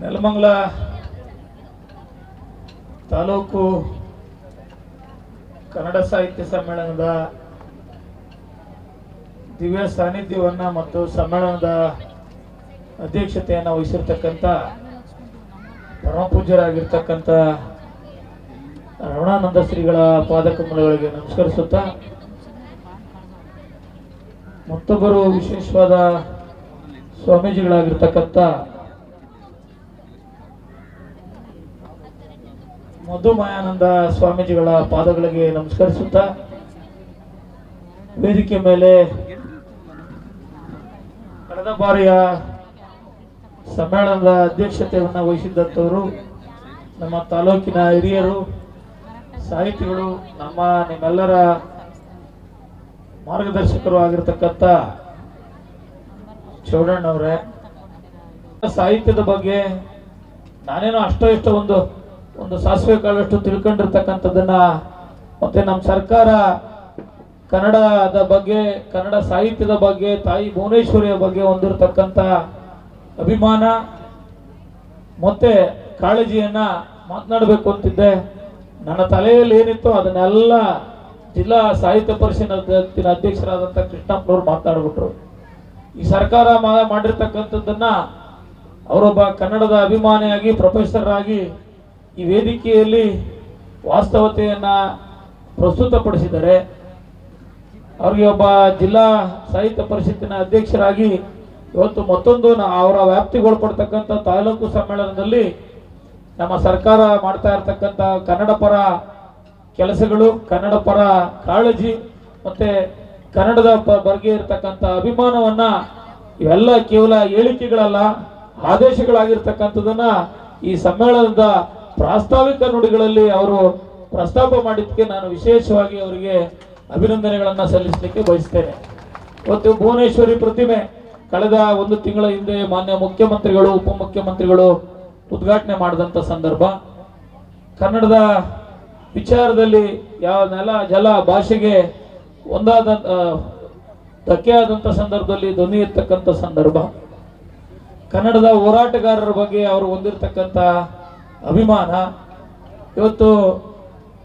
ನೆಲಮಂಗಲ ತಾಲೂಕು ಕನ್ನಡ ಸಾಹಿತ್ಯ ಸಮ್ಮೇಳನದ ದಿವ್ಯ ಸಾನ್ನಿಧ್ಯವನ್ನ ಮತ್ತು ಸಮ್ಮೇಳನದ ಅಧ್ಯಕ್ಷತೆಯನ್ನು ವಹಿಸಿರ್ತಕ್ಕಂಥ ಪರಮ ಪೂಜ್ಯರಾಗಿರ್ತಕ್ಕಂಥ ರಮಣಾನಂದ ಶ್ರೀಗಳ ಪಾದಕಮಲಗಳಿಗೆ ನಮಸ್ಕರಿಸುತ್ತಾ, ಮತ್ತೊಬ್ಬರು ವಿಶೇಷವಾದ ಸ್ವಾಮೀಜಿಗಳಾಗಿರ್ತಕ್ಕಂಥ ಮಧು ಮಾಯಾನಂದ ಸ್ವಾಮೀಜಿಗಳ ಪಾದಗಳಿಗೆ ನಮಸ್ಕರಿಸುತ್ತಾ ವೇದಿಕೆ ಮೇಲೆ ಕಳೆದ ಬಾರಿಯ ಸಮ್ಮೇಳನದ ಅಧ್ಯಕ್ಷತೆಯನ್ನು ವಹಿಸಿದ್ದಂಥವರು ನಮ್ಮ ತಾಲೂಕಿನ ಹಿರಿಯರು, ಸಾಹಿತಿಗಳು, ನಮ್ಮ ನಿಮ್ಮೆಲ್ಲರ ಮಾರ್ಗದರ್ಶಕರು ಆಗಿರ್ತಕ್ಕಂಥ ಚೌಡಣ್ಣವ್ರೆ. ಸಾಹಿತ್ಯದ ಬಗ್ಗೆ ನಾನೇನೋ ಅಷ್ಟೋ ಇಷ್ಟೋ ಒಂದು ಒಂದು ಸಾಸಿವೆ ಕಾಳಷ್ಟು ತಿಳ್ಕೊಂಡಿರ್ತಕ್ಕಂಥದ್ದನ್ನ ಮತ್ತೆ ನಮ್ಮ ಸರ್ಕಾರ ಕನ್ನಡದ ಬಗ್ಗೆ, ಕನ್ನಡ ಸಾಹಿತ್ಯದ ಬಗ್ಗೆ, ತಾಯಿ ಭುವನೇಶ್ವರಿಯ ಬಗ್ಗೆ ಹೊಂದಿರತಕ್ಕಂಥ ಅಭಿಮಾನ, ಮತ್ತೆ ಕಾಳಜಿಯನ್ನ ಮಾತನಾಡಬೇಕು ಅಂತಿದ್ದೆ. ನನ್ನ ತಲೆಯಲ್ಲಿ ಏನಿತ್ತು ಅದನ್ನೆಲ್ಲ ಜಿಲ್ಲಾ ಸಾಹಿತ್ಯ ಪರಿಷತ್ತಿನ ಅಧ್ಯಕ್ಷರಾದಂಥ ಕೃಷ್ಣಪ್ಪನವ್ರು ಮಾತನಾಡ್ಬಿಟ್ರು. ಈ ಸರ್ಕಾರ ಮಾಡಿರ್ತಕ್ಕಂಥದ್ದನ್ನ ಅವರೊಬ್ಬ ಕನ್ನಡದ ಅಭಿಮಾನಿಯಾಗಿ ಪ್ರೊಫೆಸರ್ ಆಗಿ ಈ ವೇದಿಕೆಯಲ್ಲಿ ವಾಸ್ತವತೆಯನ್ನು ಪ್ರಸ್ತುತಪಡಿಸಿದ್ದಾರೆ ಅವರಿಗೆ ಒಬ್ಬ ಜಿಲ್ಲಾ ಸಾಹಿತ್ಯ ಪರಿಷತ್ತಿನ ಅಧ್ಯಕ್ಷರಾಗಿ ಇವತ್ತು ಮತ್ತೊಂದು ಅವರ ವ್ಯಾಪ್ತಿಗೊಳಪಡ್ತಕ್ಕಂಥ ತಾಲೂಕು ಸಮ್ಮೇಳನದಲ್ಲಿ ನಮ್ಮ ಸರ್ಕಾರ ಮಾಡ್ತಾ ಇರತಕ್ಕಂಥ ಕನ್ನಡ ಪರ ಕೆಲಸಗಳು, ಕನ್ನಡ ಪರ ಕಾಳಜಿ ಮತ್ತು ಕನ್ನಡದ ಬಗ್ಗೆ ಇರತಕ್ಕಂಥ ಅಭಿಮಾನವನ್ನು ಇವೆಲ್ಲ ಕೇವಲ ಹೇಳಿಕೆಗಳಲ್ಲ ಆದೇಶಗಳಾಗಿರ್ತಕ್ಕಂಥದ್ದನ್ನು ಈ ಸಮ್ಮೇಳನದ ಪ್ರಾಸ್ತಾವಿಕ ನುಡಿಗಳಲ್ಲಿ ಅವರು ಪ್ರಸ್ತಾಪ ಮಾಡಿದ್ದಕ್ಕೆ ನಾನು ವಿಶೇಷವಾಗಿ ಅವರಿಗೆ ಅಭಿನಂದನೆಗಳನ್ನು ಸಲ್ಲಿಸಲಿಕ್ಕೆ ಬಯಸ್ತೇನೆ. ಇವತ್ತು ಭುವನೇಶ್ವರಿ ಪ್ರತಿಮೆ ಕಳೆದ ಒಂದು ತಿಂಗಳ ಹಿಂದೆ ಮಾನ್ಯ ಮುಖ್ಯಮಂತ್ರಿಗಳು, ಉಪಮುಖ್ಯಮಂತ್ರಿಗಳು ಉದ್ಘಾಟನೆ ಮಾಡಿದಂಥ ಸಂದರ್ಭ. ಕನ್ನಡದ ವಿಚಾರದಲ್ಲಿ ಯಾವ ನೆಲ, ಜಲ ಭಾಷೆಗೆ ಒಂದಾದ ಧಕ್ಕೆ ಆದಂಥ ಸಂದರ್ಭದಲ್ಲಿ ಧ್ವನಿ ಎತ್ತಕ್ಕಂಥ ಸಂದರ್ಭ. ಕನ್ನಡದ ಹೋರಾಟಗಾರರ ಬಗ್ಗೆ ಅವರು ಹೊಂದಿರತಕ್ಕಂಥ ಅಭಿಮಾನ. ಇವತ್ತು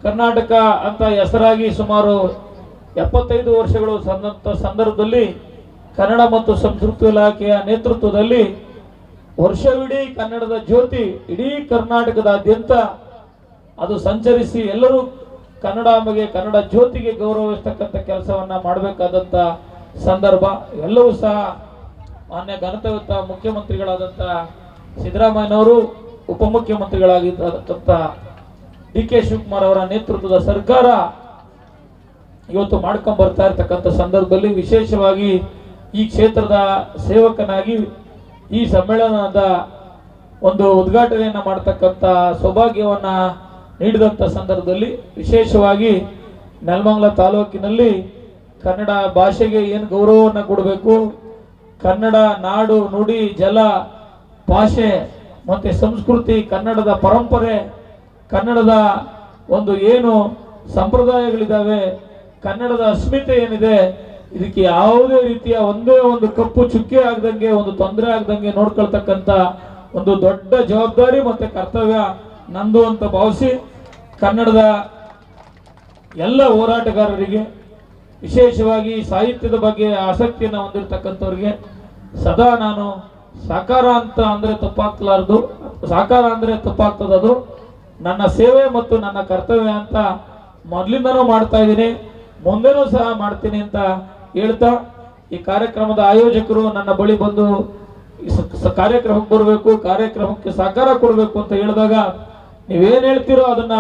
ಕರ್ನಾಟಕ ಅಂತ ಹೆಸರಾಗಿ ಸುಮಾರು ಎಪ್ಪತ್ತೈದು ವರ್ಷಗಳು ಸಂದಂಥ ಸಂದರ್ಭದಲ್ಲಿ ಕನ್ನಡ ಮತ್ತು ಸಂಸ್ಕೃತಿ ಇಲಾಖೆಯ ನೇತೃತ್ವದಲ್ಲಿ ವರ್ಷವಿಡೀ ಕನ್ನಡದ ಜ್ಯೋತಿ ಇಡೀ ಕರ್ನಾಟಕದಾದ್ಯಂತ ಅದು ಸಂಚರಿಸಿ ಎಲ್ಲರೂ ಕನ್ನಡಾಂಬೆಗೆ ಕನ್ನಡ ಜ್ಯೋತಿಗೆ ಗೌರವಿಸ್ತಕ್ಕಂಥ ಕೆಲಸವನ್ನು ಮಾಡಬೇಕಾದಂಥ ಸಂದರ್ಭ. ಎಲ್ಲವೂ ಸಹ ಮಾನ್ಯ ಘನತಯುತ ಮುಖ್ಯಮಂತ್ರಿಗಳಾದಂಥ ಸಿದ್ದರಾಮಯ್ಯನವರು ಉಪಮುಖ್ಯಮಂತ್ರಿಗಳಾಗಿರ್ತಕ್ಕಂಥ ಡಿ ಕೆ ಶಿವಕುಮಾರ್ ಅವರ ನೇತೃತ್ವದ ಸರ್ಕಾರ ಇವತ್ತು ಮಾಡ್ಕೊಂಡು ಬರ್ತಾ ಇರ್ತಕ್ಕಂಥ ಸಂದರ್ಭದಲ್ಲಿ ವಿಶೇಷವಾಗಿ ಈ ಕ್ಷೇತ್ರದ ಸೇವಕನಾಗಿ ಈ ಸಮ್ಮೇಳನದ ಒಂದು ಉದ್ಘಾಟನೆಯನ್ನು ಮಾಡ್ತಕ್ಕಂಥ ಸೌಭಾಗ್ಯವನ್ನು ನೀಡಿದಂಥ ಸಂದರ್ಭದಲ್ಲಿ ವಿಶೇಷವಾಗಿ ನೆಲಮಂಗಲ ತಾಲೂಕಿನಲ್ಲಿ ಕನ್ನಡ ಭಾಷೆಗೆ ಏನು ಗೌರವವನ್ನು ಕೊಡಬೇಕು, ಕನ್ನಡ ನಾಡು ನುಡಿ ಜಲ ಭಾಷೆ ಮತ್ತೆ ಸಂಸ್ಕೃತಿ, ಕನ್ನಡದ ಪರಂಪರೆ, ಕನ್ನಡದ ಒಂದು ಏನು ಸಂಪ್ರದಾಯಗಳಿದ್ದಾವೆ, ಕನ್ನಡದ ಅಸ್ಮಿತೆ ಏನಿದೆ, ಇದಕ್ಕೆ ಯಾವುದೇ ರೀತಿಯ ಒಂದೇ ಒಂದು ಕಪ್ಪು ಚುಕ್ಕೆ ಆಗದಂಗೆ, ಒಂದು ತೊಂದರೆ ಆಗದಂಗೆ ನೋಡ್ಕೊಳ್ತಕ್ಕಂಥ ಒಂದು ದೊಡ್ಡ ಜವಾಬ್ದಾರಿ ಮತ್ತೆ ಕರ್ತವ್ಯ ನಂದು ಅಂತ ಭಾವಿಸಿ ಕನ್ನಡದ ಎಲ್ಲ ಹೋರಾಟಗಾರರಿಗೆ, ವಿಶೇಷವಾಗಿ ಸಾಹಿತ್ಯದ ಬಗ್ಗೆ ಆಸಕ್ತಿಯನ್ನು ಹೊಂದಿರತಕ್ಕಂಥವ್ರಿಗೆ ಸದಾ ನಾನು ಸಾಕಾರ ಅಂತ ಅಂದ್ರೆ ತಪ್ಪಾಗ್ಲಾರ್ದು, ಸಾಕಾರ ಅಂದ್ರೆ ತಪ್ಪಾಗ್ತದದು. ನನ್ನ ಸೇವೆ ಮತ್ತು ನನ್ನ ಕರ್ತವ್ಯ ಅಂತ ಮೊದಲಿಂದನೂ ಮಾಡ್ತಾ ಇದ್ದೀನಿ, ಮುಂದೆನೂ ಸಹ ಮಾಡ್ತೀನಿ ಅಂತ ಹೇಳ್ತಾ ಈ ಕಾರ್ಯಕ್ರಮದ ಆಯೋಜಕರು ನನ್ನ ಬಳಿ ಬಂದು ಕಾರ್ಯಕ್ರಮಕ್ಕೆ ಬರಬೇಕು, ಕಾರ್ಯಕ್ರಮಕ್ಕೆ ಸಹಕಾರ ಕೊಡಬೇಕು ಅಂತ ಹೇಳಿದಾಗ ನೀವೇನು ಹೇಳ್ತೀರೋ ಅದನ್ನ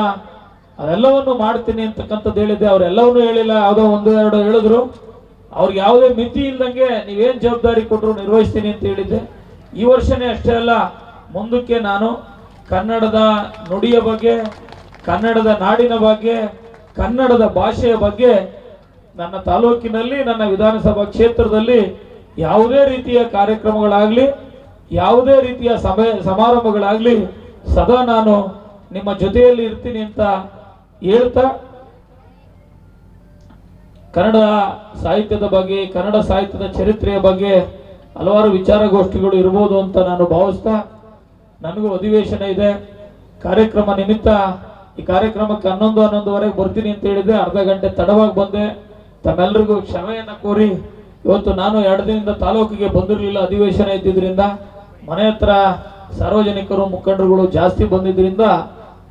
ಅದೆಲ್ಲವನ್ನು ಮಾಡ್ತೀನಿ ಅಂತಕ್ಕಂಥದ್ದು ಹೇಳಿದ್ದೆ. ಅವರೆಲ್ಲವನ್ನೂ ಹೇಳಿಲ್ಲ, ಯಾವುದೋ ಒಂದು ಎರಡು ಹೇಳಿದ್ರು. ಅವ್ರಿಗೆ ಯಾವುದೇ ಮಿತಿ ಇಲ್ದಂಗೆ ನೀವೇನು ಜವಾಬ್ದಾರಿ ಕೊಟ್ಟರು ನಿರ್ವಹಿಸ್ತೀನಿ ಅಂತ ಹೇಳಿದ್ದೆ. ಈ ವರ್ಷನೇ ಅಷ್ಟೇ ಅಲ್ಲ, ಮುಂದಕ್ಕೆ ನಾನು ಕನ್ನಡದ ನುಡಿಯ ಬಗ್ಗೆ, ಕನ್ನಡದ ನಾಡಿನ ಬಗ್ಗೆ, ಕನ್ನಡದ ಭಾಷೆಯ ಬಗ್ಗೆ ನನ್ನ ತಾಲೂಕಿನಲ್ಲಿ, ನನ್ನ ವಿಧಾನಸಭಾ ಕ್ಷೇತ್ರದಲ್ಲಿ ಯಾವುದೇ ರೀತಿಯ ಕಾರ್ಯಕ್ರಮಗಳಾಗಲಿ, ಯಾವುದೇ ರೀತಿಯ ಸಭೆ, ಸಮಾರಂಭಗಳಾಗಲಿ ಸದಾ ನಾನು ನಿಮ್ಮ ಜೊತೆಯಲ್ಲಿ ಇರ್ತೀನಿ ಅಂತ ಹೇಳ್ತಾ, ಕನ್ನಡ ಸಾಹಿತ್ಯದ ಬಗ್ಗೆ, ಕನ್ನಡ ಸಾಹಿತ್ಯದ ಚರಿತ್ರೆಯ ಬಗ್ಗೆ ಹಲವಾರು ವಿಚಾರಗೋಷ್ಠಿಗಳು ಇರ್ಬೋದು ಅಂತ ನಾನು ಭಾವಿಸ್ತಾ ನನಗೂ ಅಧಿವೇಶನ ಇದೆ. ಕಾರ್ಯಕ್ರಮ ನಿಮಿತ್ತ ಈ ಕಾರ್ಯಕ್ರಮಕ್ಕೆ ಹನ್ನೊಂದು ಹನ್ನೊಂದುವರೆಗೆ ಬರ್ತೀನಿ ಅಂತ ಹೇಳಿದೆ ಅರ್ಧ ಗಂಟೆ ತಡವಾಗಿ ಬಂದೆ. ತಮ್ಮೆಲ್ಲರಿಗೂ ಕ್ಷಮೆಯನ್ನು ಕೋರಿ ಇವತ್ತು ನಾನು ಎರಡು ದಿನದಿಂದ ತಾಲೂಕಿಗೆ ಬಂದಿರಲಿಲ್ಲ ಅಧಿವೇಶನ ಇದ್ದಿದ್ದರಿಂದ ಮನೆ ಹತ್ರ ಸಾರ್ವಜನಿಕರು, ಮುಖಂಡರುಗಳು ಜಾಸ್ತಿ ಬಂದಿದ್ದರಿಂದ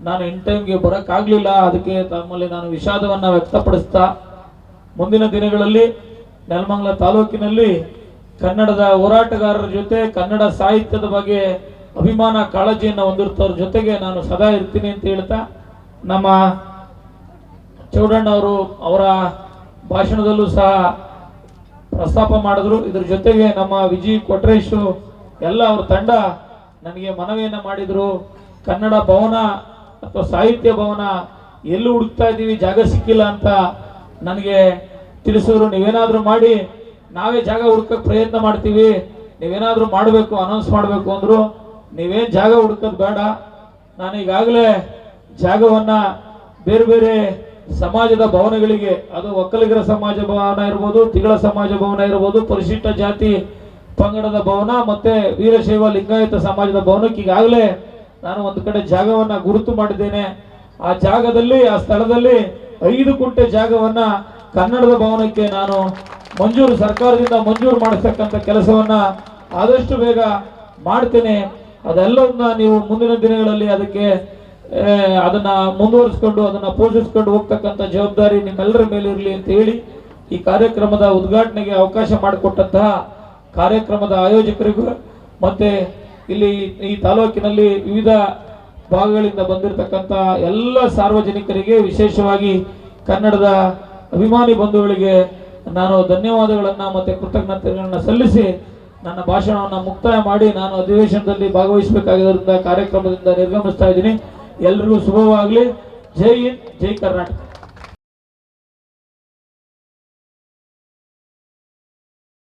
ನಾನು ಇನ್ ಟೈಮ್ಗೆ ಬರೋಕ್ಕಾಗಲಿಲ್ಲ. ಅದಕ್ಕೆ ತಮ್ಮಲ್ಲಿ ನಾನು ವಿಷಾದವನ್ನು ವ್ಯಕ್ತಪಡಿಸ್ತಾ ಮುಂದಿನ ದಿನಗಳಲ್ಲಿ ನೆಲಮಂಗಲ ತಾಲೂಕಿನಲ್ಲಿ ಕನ್ನಡದ ಹೋರಾಟಗಾರರ ಜೊತೆ ಕನ್ನಡ ಸಾಹಿತ್ಯದ ಬಗ್ಗೆ ಅಭಿಮಾನ ಕಾಳಜಿಯನ್ನು ಹೊಂದಿರ್ತವ್ರ ಜೊತೆಗೆ ನಾನು ಸದಾ ಇರ್ತೀನಿ ಅಂತ ಹೇಳ್ತಾ, ನಮ್ಮ ಚೌಡಣ್ಣ ಅವರು ಅವರ ಭಾಷಣದಲ್ಲೂ ಸಹ ಪ್ರಸ್ತಾಪ ಮಾಡಿದ್ರು. ಇದ್ರ ಜೊತೆಗೆ ನಮ್ಮ ವಿಜಯ್ ಕೊಟ್ರೇಶು, ಎಲ್ಲ ಅವ್ರ ತಂಡ ನನಗೆ ಮನವಿಯನ್ನು ಮಾಡಿದ್ರು. ಕನ್ನಡ ಭವನ ಅಥವಾ ಸಾಹಿತ್ಯ ಭವನ ಎಲ್ಲೂ ಹುಡುಕ್ತಾ ಇದ್ದೀವಿ, ಜಾಗ ಸಿಕ್ಕಿಲ್ಲ ಅಂತ ನನಗೆ ತಿಳಿಸಿದ್ರು ನೀವೇನಾದರೂ ಮಾಡಿ ನಾವೇ ಜಾಗ ಹುಡ್ಕಕ್ಕೆ ಪ್ರಯತ್ನ ಮಾಡ್ತೀವಿ. ನೀವೇನಾದರೂ ಮಾಡಬೇಕು ಅನೌನ್ಸ್ ಮಾಡಬೇಕು ಅಂದರು ನೀವೇನು ಜಾಗ ಹುಡ್ಕೋದು ಬೇಡ. ನಾನು ಈಗಾಗಲೇ ಜಾಗವನ್ನ ಬೇರೆ ಬೇರೆ ಸಮಾಜದ ಭವನಗಳಿಗೆ, ಅದು ಒಕ್ಕಲಿಗರ ಸಮಾಜ ಭವನ ಇರ್ಬೋದು, ತಿಗಳ ಸಮಾಜ ಭವನ ಇರ್ಬೋದು, ಪರಿಶಿಷ್ಟ ಜಾತಿ ಪಂಗಡದ ಭವನ ಮತ್ತೆ ವೀರಶೈವ ಲಿಂಗಾಯತ ಸಮಾಜದ ಭವನಕ್ಕೆ ಈಗಾಗಲೇ ನಾನು ಒಂದು ಕಡೆ ಜಾಗವನ್ನ ಗುರುತು ಮಾಡಿದ್ದೇನೆ. ಆ ಜಾಗದಲ್ಲಿ, ಆ ಸ್ಥಳದಲ್ಲಿ ಐದು ಕುಂಟೆ ಜಾಗವನ್ನ ಕನ್ನಡದ ಭವನಕ್ಕೆ ನಾನು ಮಂಜೂರು ಸರ್ಕಾರದಿಂದ ಮಂಜೂರು ಮಾಡಿಸ್ತಕ್ಕಂಥ ಕೆಲಸವನ್ನ ಆದಷ್ಟು ಬೇಗ ಮಾಡ್ತೇನೆ. ಅದೆಲ್ಲವನ್ನ ನೀವು ಮುಂದಿನ ದಿನಗಳಲ್ಲಿ ಅದಕ್ಕೆ ಅದನ್ನ ಮುಂದುವರಿಸ್ಕೊಂಡು, ಅದನ್ನ ಪೋಷಿಸ್ಕೊಂಡು ಹೋಗ್ತಕ್ಕಂಥ ಜವಾಬ್ದಾರಿ ನಿಮ್ಮೆಲ್ಲರ ಮೇಲೆ ಇರಲಿ ಅಂತ ಹೇಳಿ ಈ ಕಾರ್ಯಕ್ರಮದ ಉದ್ಘಾಟನೆಗೆ ಅವಕಾಶ ಮಾಡಿಕೊಟ್ಟಂತಹ ಕಾರ್ಯಕ್ರಮದ ಆಯೋಜಕರಿಗೂ ಮತ್ತೆ ಇಲ್ಲಿ ಈ ತಾಲೂಕಿನಲ್ಲಿ ವಿವಿಧ ಭಾಗಗಳಿಂದ ಬಂದಿರತಕ್ಕಂಥ ಎಲ್ಲ ಸಾರ್ವಜನಿಕರಿಗೆ ವಿಶೇಷವಾಗಿ ಕನ್ನಡದ ಅಭಿಮಾನಿ ಬಂಧುಗಳಿಗೆ ನಾನು ಧನ್ಯವಾದಗಳನ್ನು ಮತ್ತೆ ಕೃತಜ್ಞತೆಗಳನ್ನು ಸಲ್ಲಿಸಿ ನನ್ನ ಭಾಷಣವನ್ನು ಮುಕ್ತಾಯ ಮಾಡಿ ನಾನು ಅಧಿವೇಶನದಲ್ಲಿ ಭಾಗವಹಿಸಬೇಕಾಗಿರೋದ್ರಿಂದ ಕಾರ್ಯಕ್ರಮದಿಂದ ನಿರ್ಗಮಿಸ್ತಾ ಇದ್ದೀನಿ. ಎಲ್ರಿಗೂ ಶುಭವಾಗಲಿ. ಜೈ ಹಿಂದ್, ಜೈ ಕರ್ನಾಟಕ.